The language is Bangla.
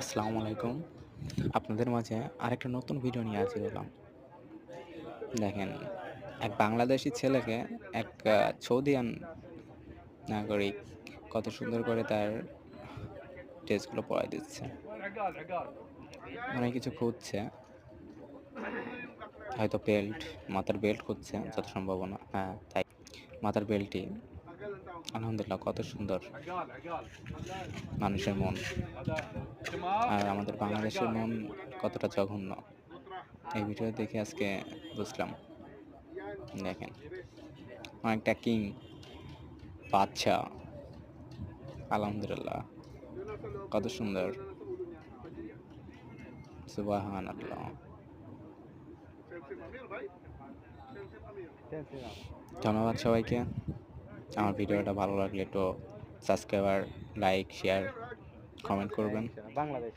আসসালামু আলাইকুম। আপনাদের মাঝে আরেকটা নতুন ভিডিও নিয়ে হাজির হলাম। দেখেন, এক বাংলাদেশি ছেলেকে এক সৌদিয়ান নাগরিক কত সুন্দর করে তার ড্রেসগুলো পরাই দিচ্ছে। অনেক কিছু খুঁজছে। হয়তো বেল্ট মাথার বেল্ট খুঁজছে, যত সম্ভাবনা হ্যাঁ তাই মাথার বেল্টটি আলহামদুলিল্লাহ, কত সুন্দর মানুষের মন। আর আমাদের বাংলাদেশের মন কতটা জঘন্য, এই ভিডিও দেখে আজকে বুঝলাম। দেখেন, অনেকটা কিং বাচ্চা আলহামদুলিল্লাহ, কত সুন্দর। সুবাহান আল্লাহ ধন্যবাদ সবাইকে। আমার ভিডিওটা ভালো লাগলে একটু সাবস্ক্রাইবার লাইক শেয়ার কমেন্ট করবেন। বাংলাদেশ।